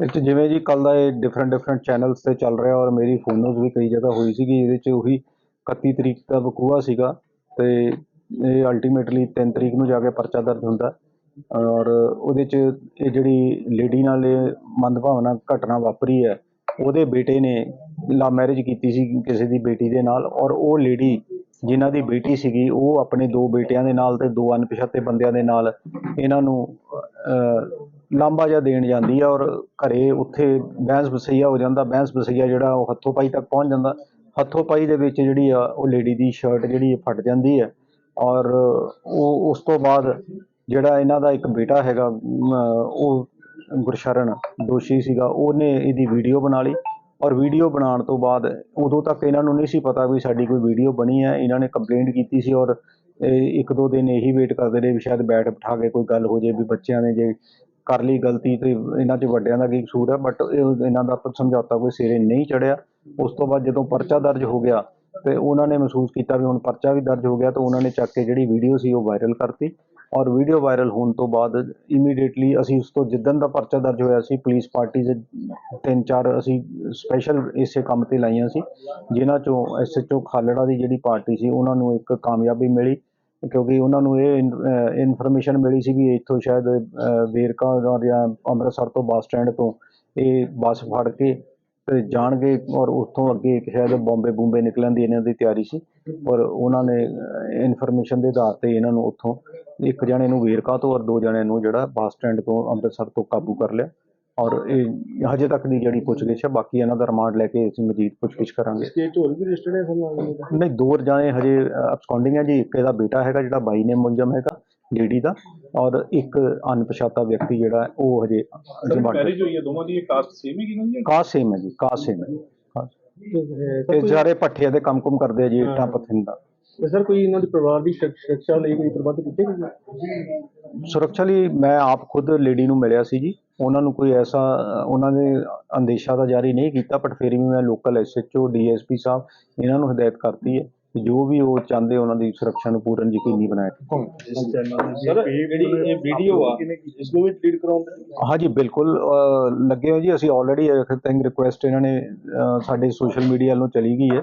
ਇਹ ਜਿਵੇਂ ਜੀ ਕੱਲ ਦਾ ਇਹ ਡਿਫਰੈਂਟ ਡਿਫਰੈਂਟ ਚੈਨਲਸ ਤੇ ਚੱਲ ਰਿਹਾ ਔਰ ਮੇਰੀ ਫੋਨੋਜ਼ ਵੀ ਕਈ ਜਗ੍ਹਾ ਹੋਈ ਸੀਗੀ, ਇਹਦੇ 'ਚ ਉਹੀ 31 ਤਰੀਕ ਦਾ ਵਕੂਆ ਸੀਗਾ ਤੇ ਇਹ ਅਲਟੀਮੇਟਲੀ 3 ਤਰੀਕ ਨੂੰ ਜਾ ਕੇ ਪਰਚਾ ਦਰਜ ਹੁੰਦਾ ਔਰ ਉਹਦੇ 'ਚ ਇਹ ਜਿਹੜੀ ਲੇਡੀ ਨਾਲ ਇਹ ਮੰਦਭਾਵਨਾ ਘਟਨਾ ਵਾਪਰੀ ਹੈ, ਉਹਦੇ ਬੇਟੇ ਨੇ ਲਾ ਮੈਰਿਜ ਕੀਤੀ ਸੀ ਕਿਸੇ ਦੀ ਬੇਟੀ ਦੇ ਨਾਲ ਔਰ ਉਹ ਲੇਡੀ ਜਿਨ੍ਹਾਂ ਦੀ ਬੇਟੀ ਸੀਗੀ, ਉਹ ਆਪਣੇ ਦੋ ਬੇਟਿਆਂ ਦੇ ਨਾਲ ਤੇ ਦੋ ਅਣਪਛਾਤੇ ਬੰਦਿਆਂ ਦੇ ਨਾਲ ਇਹਨਾਂ ਨੂੰ ਲਾਂਬਾ ਜਿਹਾ ਦੇਣ ਜਾਂਦੀ ਆ ਔਰ ਘਰੇ ਉੱਥੇ ਬੈਂਸ ਬਸਈਆ ਹੋ ਜਾਂਦਾ ਬੈਂਸ ਬਸਈਆ ਜਿਹੜਾ ਉਹ ਹੱਥੋਂ ਪਾਈ ਤੱਕ ਪਹੁੰਚ ਜਾਂਦਾ। ਹੱਥੋਂ ਪਾਈ ਦੇ ਵਿੱਚ ਜਿਹੜੀ ਆ ਉਹ ਲੇਡੀ ਦੀ ਸ਼ਰਟ ਜਿਹੜੀ ਫਟ ਜਾਂਦੀ ਹੈ ਔਰ ਉਹ ਉਸ ਤੋਂ ਬਾਅਦ ਜਿਹੜਾ ਇਹਨਾਂ ਦਾ ਇੱਕ ਬੇਟਾ ਹੈਗਾ ਉਹ ਗੁਰਸ਼ਰਨ ਦੋਸ਼ੀ ਸੀਗਾ, ਉਹਨੇ ਇਹਦੀ ਵੀਡੀਓ ਬਣਾ ਲਈ ਔਰ ਵੀਡੀਓ ਬਣਾਉਣ ਤੋਂ ਬਾਅਦ ਉਦੋਂ ਤੱਕ ਇਹਨਾਂ ਨੂੰ ਨਹੀਂ ਸੀ ਪਤਾ ਵੀ ਸਾਡੀ ਕੋਈ ਵੀਡੀਓ ਬਣੀ ਹੈ ਇਹਨਾਂ ਨੇ ਕੰਪਲੇਂਟ ਕੀਤੀ ਸੀ ਔਰ ਇਹ ਇੱਕ ਦੋ ਦਿਨ ਇਹੀ ਵੇਟ ਕਰਦੇ ਰਹੇ ਵੀ ਸ਼ਾਇਦ ਬੈਠ ਬਿਠਾ ਕੇ ਕੋਈ ਗੱਲ ਹੋ ਜੇ ਵੀ ਬੱਚਿਆਂ ਨੇ ਜੇ ਕਰ ਲਈ ਗਲਤੀ ਤੇ ਇਹਨਾਂ 'ਚ ਵੱਡਿਆਂ ਦਾ ਕੀ ਕਸੂਰ ਹੈ ਬਟ ਇਹਨਾਂ ਦਾ ਆਪਸ ਸਮਝੌਤਾ ਕੋਈ ਸਿਰੇ ਨਹੀਂ ਚੜਿਆ। ਉਸ ਤੋਂ ਬਾਅਦ ਜਦੋਂ ਪਰਚਾ ਦਰਜ ਹੋ ਗਿਆ ਤੇ ਉਹਨਾਂ ਨੇ ਮਹਿਸੂਸ ਕੀਤਾ ਵੀ ਹੁਣ ਪਰਚਾ ਵੀ ਦਰਜ ਹੋ ਗਿਆ ਤਾਂ ਉਹਨਾਂ ਨੇ ਚੱਕ ਕੇ ਜਿਹੜੀ ਵੀਡੀਓ ਸੀ ਉਹ ਵਾਇਰਲ ਕਰਤੀ ਔਰ ਵੀਡੀਓ ਵਾਇਰਲ ਹੋਣ ਤੋਂ ਬਾਅਦ ਇਮੀਡੀਏਟਲੀ ਅਸੀਂ ਉਸ ਤੋਂ ਜਿੱਦਣ ਦਾ ਪਰਚਾ ਦਰਜ ਹੋਇਆ ਸੀ ਪੁਲਿਸ ਪਾਰਟੀ ਦੇ ਤਿੰਨ ਚਾਰ ਅਸੀਂ ਸਪੈਸ਼ਲ ਇਸੇ ਕੰਮ ਤੇ ਲਾਈਆਂ ਸੀ, ਜਿਨ੍ਹਾਂ ਚੋਂ ਐਸਐਚਓ ਖਾਲੜਾ ਦੀ ਜਿਹੜੀ ਪਾਰਟੀ ਸੀ, ਉਹਨਾਂ ਨੂੰ ਇੱਕ ਕਾਮਯਾਬੀ ਮਿਲੀ ਕਿਉਂਕਿ ਉਹਨਾਂ ਨੂੰ ਇਹ ਇਨਫੋਰਮੇਸ਼ਨ ਮਿਲੀ ਸੀ ਵੀ ਇੱਥੋਂ ਸ਼ਾਇਦ ਵੇਰਕਾ ਜਾਂ- ਅੰਮ੍ਰਿਤਸਰ ਤੋਂ ਬੱਸ ਸਟੈਂਡ ਤੋਂ ਇਹ ਬੱਸ ਫੜ ਕੇ ਤੇ ਜਾਣਗੇ ਔਰ ਉੱਥੋਂ ਅੱਗੇ ਇੱਕ ਸ਼ਾਇਦ ਬੰਬੇ ਬੁੰਬੇ ਨਿਕਲਣ ਦੀ ਇਹਨਾਂ ਦੀ ਤਿਆਰੀ ਸੀ। ਔਰ ਉਹਨਾਂ ਨੇ ਇਨਫੋਰਮੇਸ਼ਨ ਦੇ ਆਧਾਰ ਤੇ ਇਹਨਾਂ ਨੂੰ ਉੱਥੋਂ ਇੱਕ ਜਣੇ ਨੂੰ ਵੇਰਕਾ ਤੋਂ ਔਰ ਦੋ ਜਣੇ ਨੂੰ ਜਿਹੜਾ ਬੱਸ ਸਟੈਂਡ ਤੋਂ ਅੰਮ੍ਰਿਤਸਰ ਤੋਂ ਕਾਬੂ ਕਰ ਲਿਆ। ਔਰ ਇਹ ਹਜੇ ਤੱਕ ਦੀ ਜਿਹੜੀ ਪੁੱਛਗਿੱਛ ਹੈ ਬਾਕੀ ਇਹਨਾਂ ਦਾ ਰਿਮਾਂਡ ਲੈ ਕੇ ਅਸੀਂ ਮਜ਼ੀਦ ਪੁੱਛਗਿੱਛ ਕਰਾਂਗੇ। ਸਟੇਟ ਹੋਰ ਵੀ ਰਜਿਸਟਰਡ ਹੈ ਸਰ ਨਹੀਂ ਦੋ ਜਾਣੇ ਹਜੇ ਅਬਸਕੌਂਡਿੰਗ ਹੈ ਜੀ। ਇੱਕ ਇਹਦਾ ਬੇਟਾ ਹੈਗਾ ਜਿਹੜਾ ਬਾਈ ਨੇ ਮੁਲਜ਼ਮ ਹੈਗਾ ਲੇਡੀ ਦਾ। ਔਰ ਇੱਕ ਅਣਪਛਾਤਾ ਵਿਅਕਤੀ ਜਿਹੜਾ ਹੈ, ਉਹ ਹਜੇ ਰਿਮਾਂਡ ਮੈਰਿਜ ਹੋਈ ਹੈ ਦੋਵਾਂ ਦੀ ਕਾਸਟ ਸੇਮ ਹੀ ਕਿਹਨਾਂ ਕਾਸ ਸੇਮ ਹੈ ਜੀ। ਕਾਸ ਸੇਮ ਹੈ। ਇਹ ਸਾਰੇ ਪੱਠਿਆਂ ਦੇ ਕੰਮ ਕੁਮ ਕਰਦੇ ਆ ਜੀ ਇੱਟਾਂ ਪੱਥਰ ਦਾ ਸਰ ਕੋਈ ਇਹਨਾਂ ਦੇ ਪਰਿਵਾਰ ਦੀ ਸੁਰੱਖ- ਸੁਰੱਖਿਆ ਲਈ ਕੋਈ ਪ੍ਰਬੰਧ ਕੀਤੇ ਗਏ? ਸੁਰੱਖਿਆ ਲਈ ਮੈਂ ਆਪ ਖੁਦ ਲੇਡੀ ਨੂੰ ਮਿਲਿਆ ਸੀ ਜੀ। ਉਹਨਾਂ ਨੂੰ ਕੋਈ ਐਸਾ ਅ, ਉਹਨਾਂ ਨੇ ਅੰਦੇਸ਼ਾ ਤਾਂ ਜਾਰੀ ਨਹੀਂ ਕੀਤਾ ਬਟ ਫਿਰ ਵੀ ਮੈਂ ਲੋਕਲ ਐਸਐਚਓ ਡੀਐਸਪੀ ਸਾਹਿਬ ਇਹਨਾਂ ਨੂੰ ਹਦਾਇਤ ਕਰਤੀ ਹੈ ਕਿ ਜੋ ਵੀ ਉਹ ਚਾਹੁੰਦੇ ਉਹਨਾਂ ਦੀ ਸੁਰੱਖਿਆ ਨੂੰ ਪੂਰਨ ਯਕੀਨੀ ਬਣਾਇਆ ਸਰ ਜਿਹੜੀ ਇਹ ਵੀਡੀਓ ਆ। ਇਸ ਨੂੰ ਵੀ ਡਿਲੀਟ ਕਰਾਉਂਦੇ ਹਾਂਜੀ ਬਿਲਕੁਲ ਅ, ਲੱਗੇ ਹੋ ਜੀ। ਅਸੀਂ ਆਲਰੇਡੀ ਥੈਂਕ ਰਿਕੁਐਸਟ ਇਹਨਾਂ ਨੇ ਅ, ਸਾਡੇ ਸੋਸ਼ਲ ਮੀਡੀਆ ਵੱਲੋਂ ਚਲੀ ਗਈ ਹੈ।